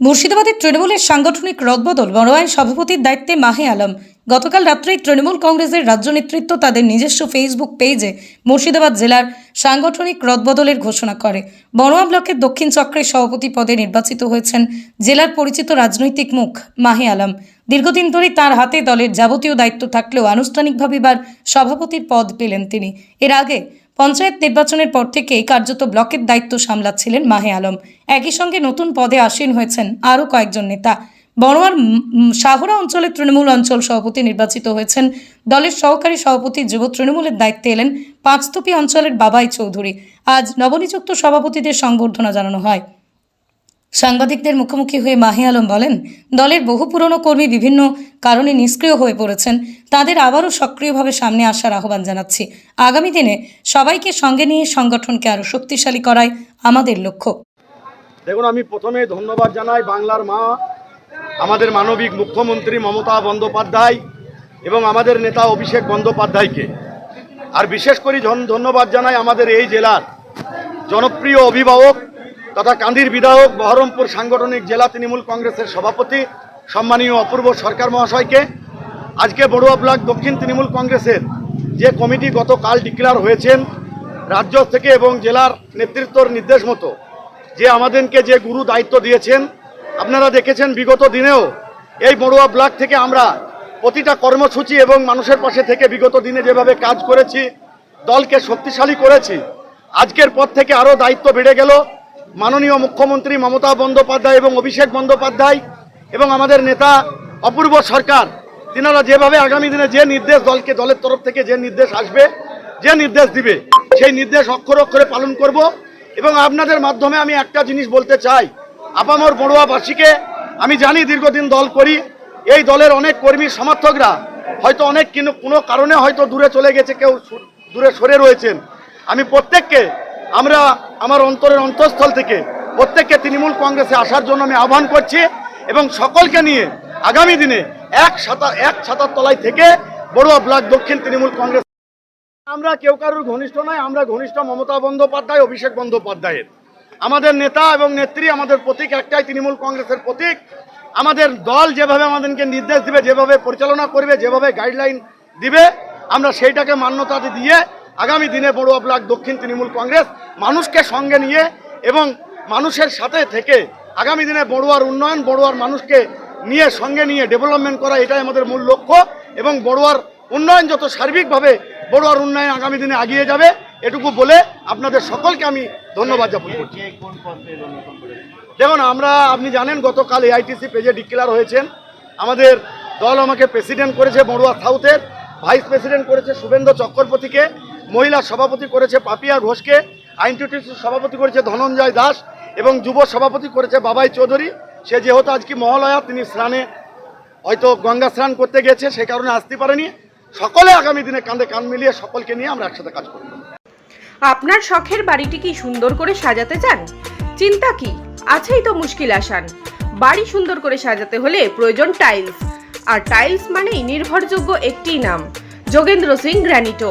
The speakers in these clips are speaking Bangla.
মুর্শিদাবাদের তৃণমূলের সাংগঠনিক রদবদল বড়োয়ায় সভাপতির দায়িত্বে মাহে আলম। গতকাল রাত্রেই তৃণমূল কংগ্রেসের রাজ্য নেতৃত্ব তাদের নিজস্ব ফেসবুক পেজে মুর্শিদাবাদ জেলার সাংগঠনিক রদবদলের ঘোষণা করে। বড়োয়া ব্লকের দক্ষিণ চক্রের সভাপতি পদে নির্বাচিত হয়েছেন জেলার পরিচিত রাজনৈতিক মুখ মাহে আলম। দীর্ঘদিন ধরে তার হাতে দলের যাবতীয় দায়িত্ব থাকলেও আনুষ্ঠানিকভাবে এবার সভাপতির পদ পেলেন তিনি। এর আগে পঞ্চায়েত নির্বাচনের পর থেকেই কার্যত ব্লকের দায়িত্ব সামলাচ্ছিলেন মাহে আলম। একই সঙ্গে নতুন পদে আসীন হয়েছেন আরও কয়েকজন নেতা। বড়োয়ার শাহরা অঞ্চলের তৃণমূল অঞ্চল সভাপতি নির্বাচিত হয়েছেন। দলের সহকারী সভাপতি যুব তৃণমূলের দায়িত্বে এলেন পাঁচতপি অঞ্চলের বাবাই চৌধুরী। আজ নবনিযুক্ত সভাপতিদের সংবর্ধনা জানানো হয়। সাংবাদিকদের মুখোমুখি হয়ে মাহে আলম বলেন, দলের বহু পুরনো কর্মী বিভিন্ন কারণে নিষ্ক্রিয় হয়ে পড়েছেন, তাদের আবারও সক্রিয়ভাবে সামনে আসার আহ্বান জানাচ্ছি। আগামী দিনে সবাইকে সঙ্গে নিয়ে সংগঠনকে আরও শক্তিশালী করাই আমাদের লক্ষ্য। দেখুন, আমি প্রথমে ধন্যবাদ জানাই বাংলার মা, আমাদের মানবিক মুখ্যমন্ত্রী মমতা বন্দ্যোপাধ্যায় এবং আমাদের নেতা অভিষেক বন্দ্যোপাধ্যায়কে। আর বিশেষ করে ধন- ধন্যবাদ জানাই আমাদের এই জেলার জনপ্রিয় অভিভাবক তথা কান্দির বিধায়ক বহরমপুর সাংগঠনিক জেলা তৃণমূল কংগ্রেসের সভাপতি, সম্মানীয় অপূর্ব সরকার মহাশয়কে। আজকে বড়ুয়া ব্লক দক্ষিণ তৃণমূল কংগ্রেসের যে কমিটি গতকাল ডিক্লেয়ার হয়েছেন রাজ্য থেকে এবং জেলার নেতৃত্বর নির্দেশ মতো, যে আমাদেরকে যে গুরু দায়িত্ব দিয়েছেন, আপনারা দেখেছেন বিগত দিনেও এই বড়ুয়া ব্লক থেকে আমরা প্রতিটা কর্মসূচি এবং মানুষের পাশে থেকে বিগত দিনে যেভাবে কাজ করেছি, দলকে শক্তিশালী করেছি, আজকের পর থেকে আরও দায়িত্ব বেড়ে গেল। মাননীয় মুখ্যমন্ত্রী মমতা বন্দ্যোপাধ্যায় এবং অভিষেক বন্দ্যোপাধ্যায় এবং আমাদের নেতা অপূর্ব সরকার, তিনারা যেভাবে আগামী দিনে যে নির্দেশ দলকে, দলের তরফ থেকে যে নির্দেশ আসবে, যে নির্দেশ দিবে, সেই নির্দেশ অক্ষর অক্ষরে পালন করব এবং আপনাদের মাধ্যমে আমি একটা জিনিস বলতে চাই। আপামর বড়ুয়াবাসীকে আমি জানি দীর্ঘদিন দল করি, এই দলের অনেক কর্মী সমর্থকরা, হয়তো অনেক কিন্তু কোনো কারণে হয়তো দূরে চলে গেছে, কেউ দূরে সরে রয়েছেন। আমি প্রত্যেককে আমরা আমার অন্তরের অন্তঃস্থল থেকে প্রত্যেককে তৃণমূল কংগ্রেসে আসার জন্য আমি আহ্বান করছি এবং সকলকে নিয়ে আগামী দিনে এক ছাতা এক ছাতার তলায় থেকে বড়ুয়া ব্লক দক্ষিণ তৃণমূল কংগ্রেস আমরা কেউ কারোর ঘনিষ্ঠ নয়, আমরা ঘনিষ্ঠ মমতা বন্দ্যোপাধ্যায়, অভিষেক বন্দ্যোপাধ্যায়ের। আমাদের নেতা এবং নেত্রী, আমাদের প্রতীক একটাই তৃণমূল কংগ্রেসের প্রতীক। আমাদের দল যেভাবে আমাদেরকে নির্দেশ দিবে, যেভাবে পরিচালনা করবে, যেভাবে গাইডলাইন দিবে, আমরা সেইটাকে মান্যতা দিয়ে আগামী দিনে বড়ুয়া ব্লক দক্ষিণ তৃণমূল কংগ্রেস মানুষকে সঙ্গে নিয়ে এবং মানুষের সাথে থেকে আগামী দিনে বড়ুয়ার উন্নয়ন, বড়ুয়ার মানুষকে নিয়ে সঙ্গে নিয়ে ডেভেলপমেন্ট করা, এটাই আমাদের মূল লক্ষ্য এবং বড়ুয়ার উন্নয়ন যত সার্বিকভাবে বড়ুয়ার উন্নয়ন আগামী দিনে এগিয়ে যাবে, এটুকু বলে আপনাদের সকলকে আমি ধন্যবাদ জ্ঞাপন করছি দেখুন, আমরা, আপনি জানেন, গতকাল এআইটিসি পেজে ডিক্লেয়ার হয়েছেন, আমাদের দল আমাকে প্রেসিডেন্ট করেছে বড়ুয়া সাউথের ভাইস প্রেসিডেন্ট করেছে শুভেন্দ্র চক্রবর্তীকে মহিলা সভাপতি করেছে পাপিয়া ঘোষকে আইনটিটিসি সভাপতি করেছে ধনঞ্জয় দাস এবং যুব সভাপতি করেছে বাবাই চৌধুরী। সে যেহেতু আজকে মহালয়া, তিনি স্নানে হয়তো গঙ্গা স্নান করতে গেছে, সে কারণে আসতে পারেনি। সকলে আগামী দিনে কাঁধে কান মিলিয়ে সকলকে নিয়ে আমরা একসাথে কাজ করব। আপনার শখের বাড়িটি কি সুন্দর করে সাজাতে চান? চিন্তা কি? আছেই তো মুশকিল আসান। বাড়ি সুন্দর করে সাজাতে হলে প্রয়োজন টাইলস। আর টাইলস মানেই নির্ভরযোগ্য একটি নাম, যোগেন্দ্র সিং গ্র্যানিটো।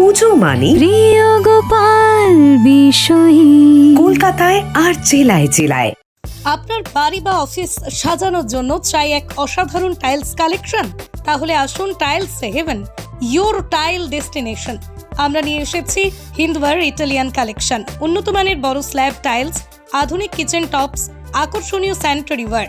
পুজো মানে? প্রিয় গোপাল বিষয়ী। কলকাতায় আর জেলায় জেলায়। আপনার বাড়ি বা অফিস সাজানোর জন্য চাই এক অসাধারণ টাইলস কালেকশন? তাহলে আসুন tiles heaven your tile destination. আমরা নিয়ে এসেছি হিন্দওয়ার ইটালিয়ান কালেকশন। উন্নত মানের বড় স্ল্যাব টাইলস আধুনিক কিচেন টপস আকর্ষণীয় স্যানিটারি ওয়্যার।